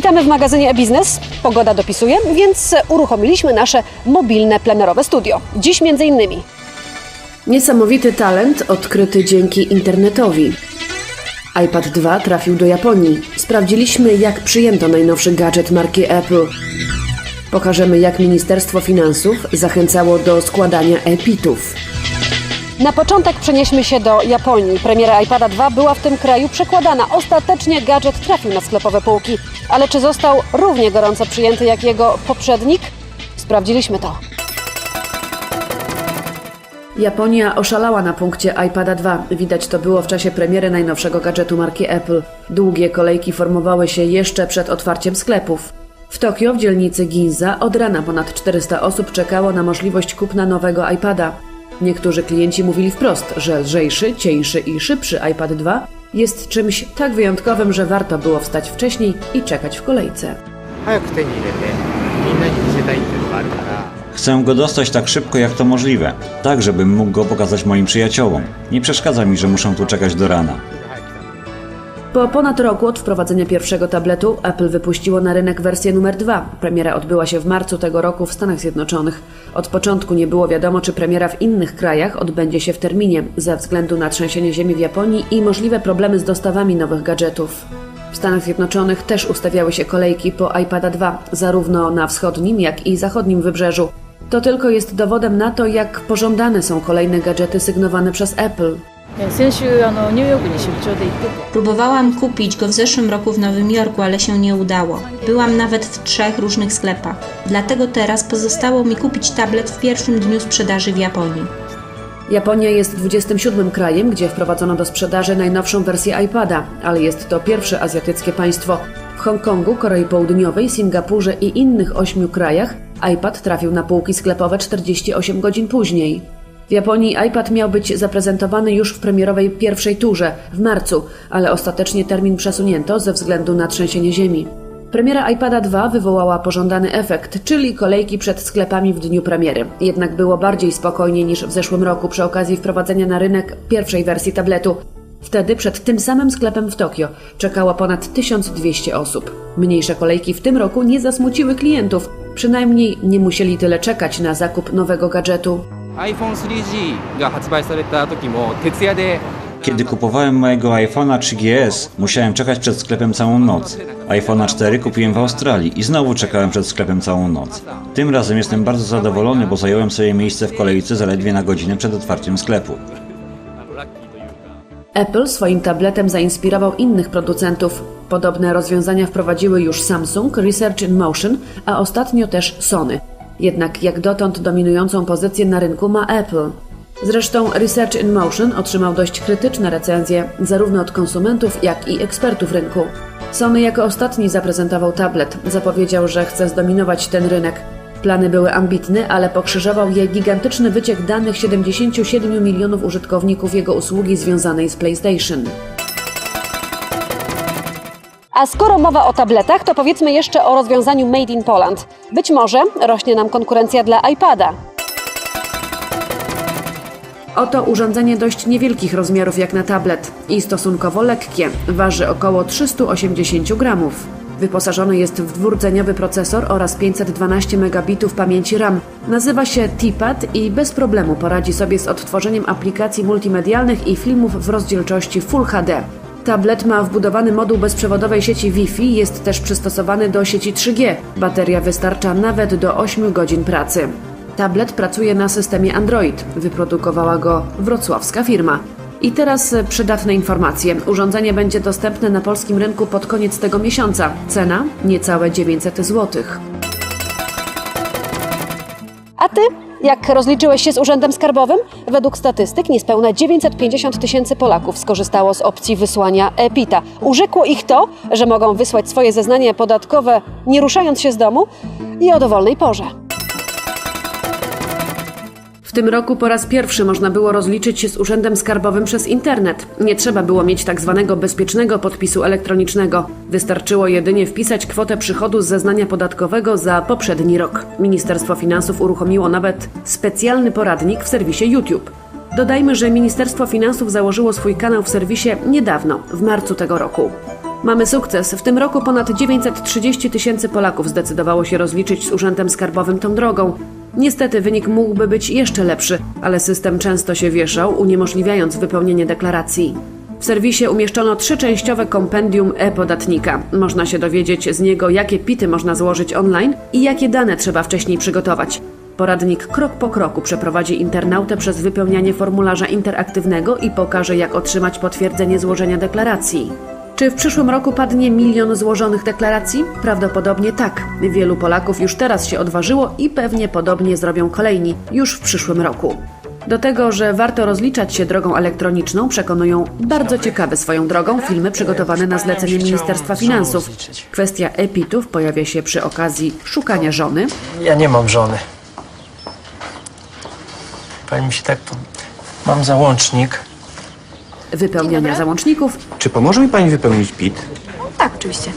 Jesteśmy w magazynie e-biznes, pogoda dopisuje, więc uruchomiliśmy nasze mobilne plenerowe studio. Dziś między innymi Niesamowity talent odkryty dzięki internetowi. iPad 2 trafił do Japonii. Sprawdziliśmy, jak przyjęto najnowszy gadżet marki Apple. Pokażemy, jak Ministerstwo Finansów zachęcało do składania e-pitów. Na początek przenieśmy się do Japonii. Premiera iPada 2 była w tym kraju przekładana. Ostatecznie gadżet trafił na sklepowe półki. Ale czy został równie gorąco przyjęty jak jego poprzednik? Sprawdziliśmy to. Japonia oszalała na punkcie iPada 2. Widać to było w czasie premiery najnowszego gadżetu marki Apple. Długie kolejki formowały się jeszcze przed otwarciem sklepów. W Tokio, w dzielnicy Ginza, od rana ponad 400 osób czekało na możliwość kupna nowego iPada. Niektórzy klienci mówili wprost, że lżejszy, cieńszy i szybszy iPad 2 jest czymś tak wyjątkowym, że warto było wstać wcześniej i czekać w kolejce. Chcę go dostać tak szybko, jak to możliwe, tak żebym mógł go pokazać moim przyjaciołom. Nie przeszkadza mi, że muszę tu czekać do rana. Po ponad roku od wprowadzenia pierwszego tabletu Apple wypuściło na rynek wersję numer 2. Premiera odbyła się w marcu tego roku w Stanach Zjednoczonych. Od początku nie było wiadomo, czy premiera w innych krajach odbędzie się w terminie, ze względu na trzęsienie ziemi w Japonii i możliwe problemy z dostawami nowych gadżetów. W Stanach Zjednoczonych też ustawiały się kolejki po iPada 2, zarówno na wschodnim, jak i zachodnim wybrzeżu. To tylko jest dowodem na to, jak pożądane są kolejne gadżety sygnowane przez Apple. Próbowałam kupić go w zeszłym roku w Nowym Jorku, ale się nie udało. Byłam nawet w trzech różnych sklepach. Dlatego teraz pozostało mi kupić tablet w pierwszym dniu sprzedaży w Japonii. Japonia jest 27 krajem, gdzie wprowadzono do sprzedaży najnowszą wersję iPada, ale jest to pierwsze azjatyckie państwo. W Hongkongu, Korei Południowej, Singapurze i innych ośmiu krajach iPad trafił na półki sklepowe 48 godzin później. W Japonii iPad miał być zaprezentowany już w premierowej pierwszej turze w marcu, ale ostatecznie termin przesunięto ze względu na trzęsienie ziemi. Premiera iPada 2 wywołała pożądany efekt, czyli kolejki przed sklepami w dniu premiery. Jednak było bardziej spokojnie niż w zeszłym roku przy okazji wprowadzenia na rynek pierwszej wersji tabletu. Wtedy przed tym samym sklepem w Tokio czekało ponad 1200 osób. Mniejsze kolejki w tym roku nie zasmuciły klientów, przynajmniej nie musieli tyle czekać na zakup nowego gadżetu iPhone 3G が発売された時も徹夜で Kiedy kupowałem mojego iPhone'a 3GS, musiałem czekać przed sklepem całą noc. iPhone'a 4 kupiłem w Australii i znowu czekałem przed sklepem całą noc. Tym razem jestem bardzo zadowolony, bo zająłem sobie miejsce w kolejce zaledwie na godzinę przed otwarciem sklepu. Apple swoim tabletem zainspirował innych producentów. Podobne rozwiązania wprowadziły już Samsung, Research in Motion, a ostatnio też Sony. Jednak jak dotąd dominującą pozycję na rynku ma Apple. Zresztą Research in Motion otrzymał dość krytyczne recenzje zarówno od konsumentów, jak i ekspertów rynku. Sony jako ostatni zaprezentował tablet. Zapowiedział, że chce zdominować ten rynek. Plany były ambitne, ale pokrzyżował je gigantyczny wyciek danych 77 milionów użytkowników jego usługi związanej z PlayStation. A skoro mowa o tabletach, to powiedzmy jeszcze o rozwiązaniu Made in Poland. Być może rośnie nam konkurencja dla iPada. Oto urządzenie dość niewielkich rozmiarów jak na tablet i stosunkowo lekkie. Waży około 380 gramów. Wyposażony jest w dwurdzeniowy procesor oraz 512 megabitów pamięci RAM. Nazywa się T-Pad i bez problemu poradzi sobie z odtworzeniem aplikacji multimedialnych i filmów w rozdzielczości Full HD. Tablet ma wbudowany moduł bezprzewodowej sieci Wi-Fi, jest też przystosowany do sieci 3G. Bateria wystarcza nawet do 8 godzin pracy. Tablet pracuje na systemie Android. Wyprodukowała go wrocławska firma. I teraz e, przydatne informacje. Urządzenie będzie dostępne na polskim rynku pod koniec tego miesiąca. Cena niecałe 900 zł. A ty? Jak rozliczyłeś się z Urzędem Skarbowym? Według statystyk niespełna 950 tysięcy Polaków skorzystało z opcji wysłania e-PITA. Urzekło ich to, że mogą wysłać swoje zeznania podatkowe nie ruszając się z domu i o dowolnej porze. W tym roku po raz pierwszy można było rozliczyć się z Urzędem Skarbowym przez internet. Nie trzeba było mieć tak zwanego bezpiecznego podpisu elektronicznego. Wystarczyło jedynie wpisać kwotę przychodu z zeznania podatkowego za poprzedni rok. Ministerstwo Finansów uruchomiło nawet specjalny poradnik w serwisie YouTube. Dodajmy, że Ministerstwo Finansów założyło swój kanał w serwisie niedawno, w marcu tego roku. Mamy sukces. W tym roku ponad 930 tysięcy Polaków zdecydowało się rozliczyć z Urzędem Skarbowym tą drogą. Niestety wynik mógłby być jeszcze lepszy, ale system często się wieszał, uniemożliwiając wypełnienie deklaracji. W serwisie umieszczono trzyczęściowe kompendium e-podatnika. Można się dowiedzieć z niego, jakie pity można złożyć online i jakie dane trzeba wcześniej przygotować. Poradnik krok po kroku przeprowadzi internautę przez wypełnianie formularza interaktywnego i pokaże, jak otrzymać potwierdzenie złożenia deklaracji. Czy w przyszłym roku padnie milion złożonych deklaracji? Prawdopodobnie tak. Wielu Polaków już teraz się odważyło i pewnie podobnie zrobią kolejni już w przyszłym roku. Do tego, że warto rozliczać się drogą elektroniczną, przekonują bardzo ciekawe swoją drogą filmy przygotowane na zlecenie Ministerstwa Finansów. Kwestia epitów pojawia się przy okazji szukania żony, Ja nie mam żony. Pani mi się tak... Mam załącznik. Wypełniania załączników Czy pomoże mi pani wypełnić PIT? Tak, oczywiście.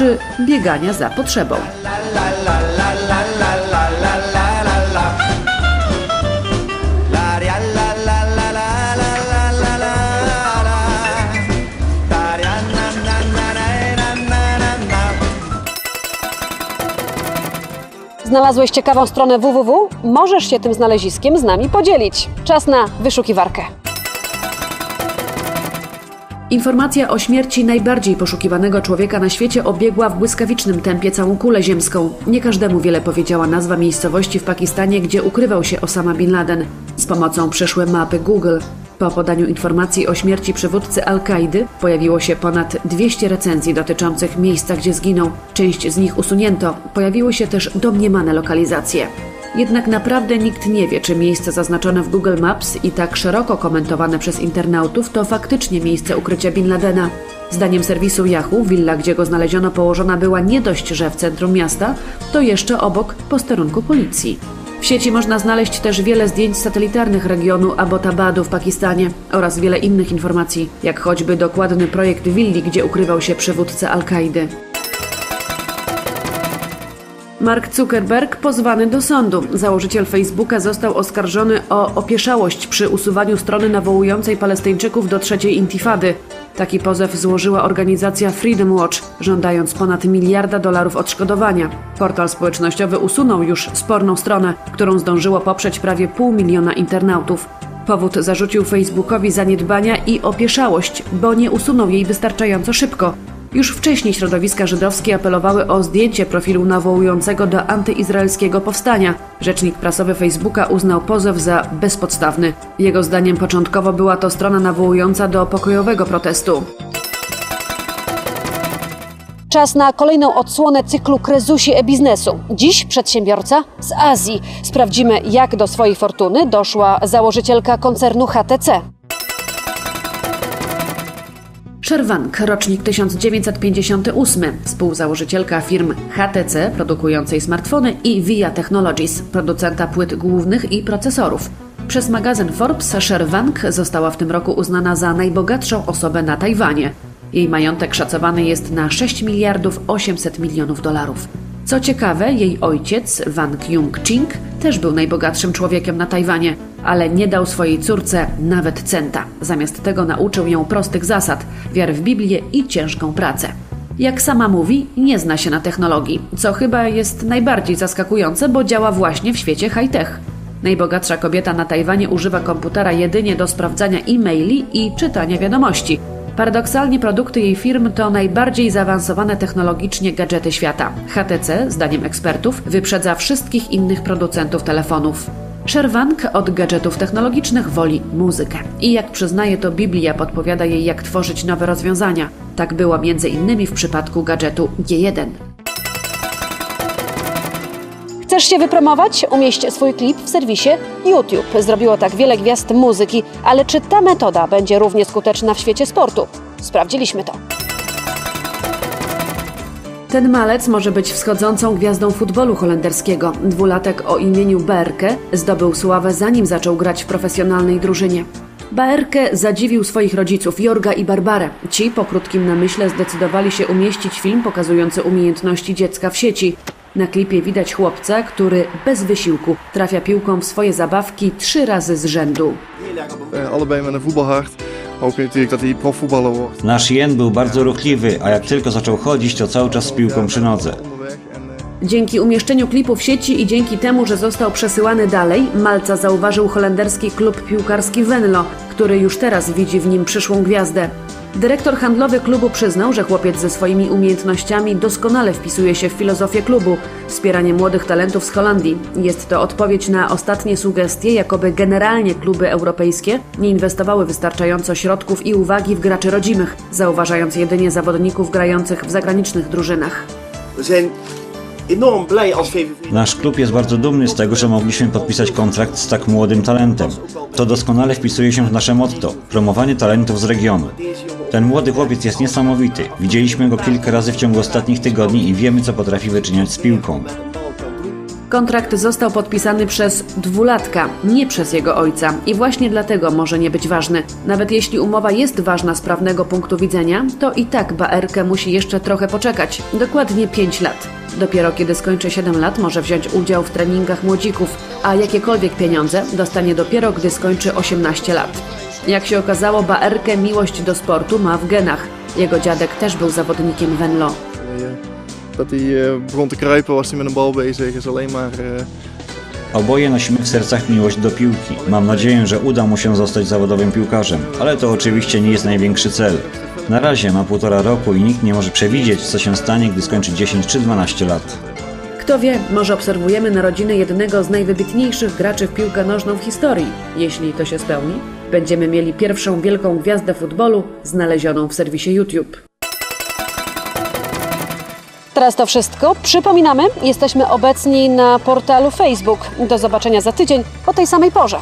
czy biegania za potrzebą. Znalazłeś ciekawą stronę www? Możesz się tym znaleziskiem z nami podzielić. Czas na wyszukiwarkę. Informacja o śmierci najbardziej poszukiwanego człowieka na świecie obiegła w błyskawicznym tempie całą kulę ziemską. Nie każdemu wiele powiedziała nazwa miejscowości w Pakistanie, gdzie ukrywał się Osama Bin Laden. Z pomocą przeszłe mapy Google. Po podaniu informacji o śmierci przywódcy Al-Kaidy pojawiło się ponad 200 recenzji dotyczących miejsca, gdzie zginął. Część z nich usunięto. Pojawiły się też domniemane lokalizacje. Jednak naprawdę nikt nie wie, czy miejsce zaznaczone w Google Maps i tak szeroko komentowane przez internautów to faktycznie miejsce ukrycia Bin Ladena. Zdaniem serwisu Yahoo, willa, gdzie go znaleziono, położona była nie dość, że w centrum miasta, to jeszcze obok posterunku policji. W sieci można znaleźć też wiele zdjęć satelitarnych regionu Abbottabadu w Pakistanie oraz wiele innych informacji, jak choćby dokładny projekt willi, gdzie ukrywał się przywódca Al-Kaidy. Mark Zuckerberg pozwany do sądu. Założyciel Facebooka został oskarżony o opieszałość przy usuwaniu strony nawołującej Palestyńczyków do trzeciej intifady. Taki pozew złożyła organizacja Freedom Watch, żądając ponad miliarda dolarów odszkodowania. Portal społecznościowy usunął już sporną stronę, którą zdążyło poprzeć prawie pół miliona internautów. Powód zarzucił Facebookowi zaniedbania i opieszałość, bo nie usunął jej wystarczająco szybko. Już wcześniej środowiska żydowskie apelowały o zdjęcie profilu nawołującego do antyizraelskiego powstania. Rzecznik prasowy Facebooka uznał pozew za bezpodstawny. Jego zdaniem początkowo była to strona nawołująca do pokojowego protestu. Czas na kolejną odsłonę cyklu Krezusi e-biznesu. Dziś przedsiębiorca z Azji. Sprawdzimy, jak do swojej fortuny doszła założycielka koncernu HTC. Sherwank, rocznik 1958, współzałożycielka firm HTC, produkującej smartfony, i VIA Technologies, producenta płyt głównych i procesorów. Przez magazyn Forbes Sherwank została w tym roku uznana za najbogatszą osobę na Tajwanie. Jej majątek szacowany jest na 6 miliardów 800 milionów dolarów. Co ciekawe, jej ojciec, Wang Jung-ching, też był najbogatszym człowiekiem na Tajwanie, ale nie dał swojej córce nawet centa. Zamiast tego nauczył ją prostych zasad, wiary w Biblię i ciężką pracę. Jak sama mówi, nie zna się na technologii, co chyba jest najbardziej zaskakujące, bo działa właśnie w świecie high-tech. Najbogatsza kobieta na Tajwanie używa komputera jedynie do sprawdzania e-maili i czytania wiadomości. Paradoksalnie produkty jej firm to najbardziej zaawansowane technologicznie gadżety świata. HTC, zdaniem ekspertów, wyprzedza wszystkich innych producentów telefonów. Sherwank od gadżetów technologicznych woli muzykę. I jak przyznaje to Biblia podpowiada jej jak tworzyć nowe rozwiązania. Tak było między innymi w przypadku gadżetu G1. Chcesz się wypromować? Umieść swój klip w serwisie YouTube. Zrobiło tak wiele gwiazd muzyki, ale czy ta metoda będzie równie skuteczna w świecie sportu? Sprawdziliśmy to. Ten malec może być wschodzącą gwiazdą futbolu holenderskiego. Dwulatek o imieniu Berke zdobył sławę zanim zaczął grać w profesjonalnej drużynie. Baerke zadziwił swoich rodziców, Jorga i Barbarę. Ci po krótkim namyśle zdecydowali się umieścić film pokazujący umiejętności dziecka w sieci. Na klipie widać chłopca, który bez wysiłku trafia piłką w swoje zabawki trzy razy z rzędu. Allebei met een voetbalhart. Hopen natuurlijk dat hij profvoetballer wordt. Nasz Jen był bardzo ruchliwy, a jak tylko zaczął chodzić, to cały czas z piłką przy nodze. Dzięki umieszczeniu klipu w sieci i dzięki temu, że został przesyłany dalej, Malca zauważył holenderski klub piłkarski Venlo, który już teraz widzi w nim przyszłą gwiazdę. Dyrektor handlowy klubu przyznał, że chłopiec ze swoimi umiejętnościami doskonale wpisuje się w filozofię klubu wspieranie młodych talentów z Holandii. Jest to odpowiedź na ostatnie sugestie, jakoby generalnie kluby europejskie nie inwestowały wystarczająco środków i uwagi w graczy rodzimych, zauważając jedynie zawodników grających w zagranicznych drużynach. Nasz klub jest bardzo dumny z tego, że mogliśmy podpisać kontrakt z tak młodym talentem. To doskonale wpisuje się w nasze motto promowanie talentów z regionu. Ten młody chłopiec jest niesamowity. Widzieliśmy go kilka razy w ciągu ostatnich tygodni i wiemy, co potrafi wyczyniać z piłką. Kontrakt został podpisany przez dwulatka, nie przez jego ojca i właśnie dlatego może nie być ważny. Nawet jeśli umowa jest ważna z prawnego punktu widzenia, to i tak Baerkę musi jeszcze trochę poczekać, dokładnie 5 lat. Dopiero kiedy skończy 7 lat może wziąć udział w treningach młodzików, a jakiekolwiek pieniądze dostanie dopiero gdy skończy 18 lat. Jak się okazało, Baerkę miłość do sportu ma w genach. Jego dziadek też był zawodnikiem Venlo. Dat hij eh, begon te kruipen was hij met een bal bezig. Is alleen maar eh, Oboje nosimy w sercach miłość do piłki. Mam nadzieję, że uda mu się zostać zawodowym piłkarzem, ale to oczywiście nie jest największy cel. Na razie ma półtora roku i nikt nie może przewidzieć, co się stanie, gdy skończy 10 czy 12 lat. Kto wie, może obserwujemy narodziny jednego z najwybitniejszych graczy w piłkę nożną w historii. Jeśli to się spełni, będziemy mieli pierwszą wielką gwiazdę futbolu znalezioną w serwisie YouTube. Teraz to wszystko. Przypominamy, jesteśmy obecni na portalu Facebook. Do zobaczenia za tydzień o tej samej porze.